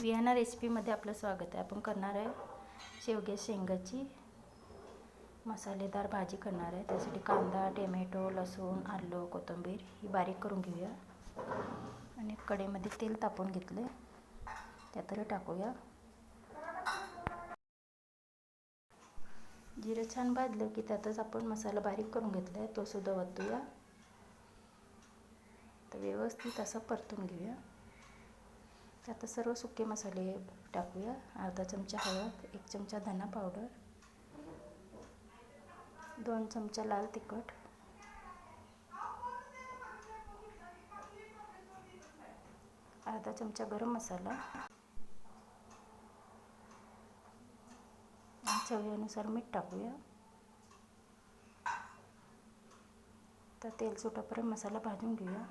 विहाना रेसिपीमध्ये आपलं स्वागत आहे. आपण करणार आहे शेवग्या शेंगाची मसालेदार भाजी करणार आहे. त्यासाठी कांदा टोमॅटो लसूण आलं कोथिंबीर ही बारीक करून घेऊया. आणि कढईमध्ये तेल तापवून आहे त्यातही टाकूया. जिरं छान भाजलं की त्यातच आपण मसाला बारीक करून घेतला आहे तो सुद्धा वतूया. तर व्यवस्थित असं परतून घेऊया. आता सर्व सुके मसाले टाकूया. अर्धा चमचा हळद एक चमचा धना पावडर दोन चमचा लाल तिखट अर्धा चमचा गरम मसाला चवीनुसार मीठ टाकूया. तर तेल सुटापर्यंत मसाला भाजून घेऊया.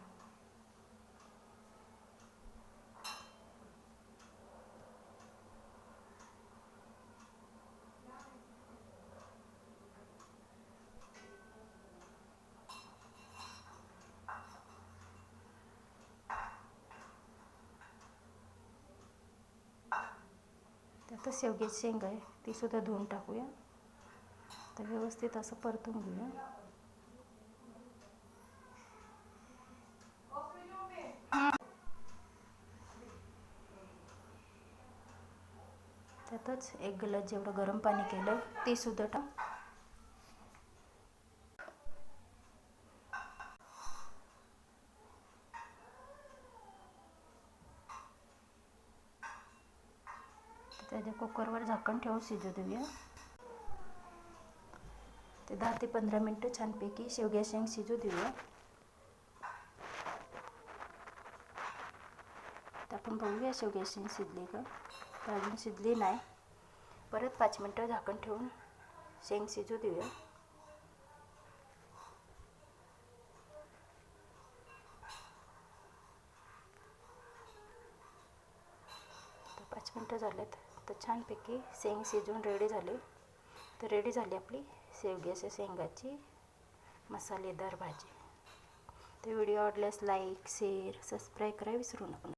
फक्त शेवग्याची शेंग आहे ती सुद्धा धुवून टाकूया. तर व्यवस्थित असं परतून घेऊया. त्यातच एक ग्लास जेवढं गरम पाणी केलं ते सुद्धा टाक. त्याच्या कुकरवर झाकण ठेवून शिजू देऊया. ते दहा ते पंधरा मिनटं छानपैकी शेवग्या शेंग शिजू देऊया. तर आपण बघूया शेवग्या शेंग शिजली का? तर अजून शिजली नाही. परत पाच मिनटं झाकण ठेवून शेंग शिजू देऊया. तर पाच मिनटं झालेत. तर छानपैकी शेंग शिजून रेडी झाले. तर रेडी झाली आपली शेवग्याच्या शेंगाची मसालेदार भाजी. तर व्हिडिओ आवडल्यास लाईक शेअर सबस्क्राईब करा विसरू नका.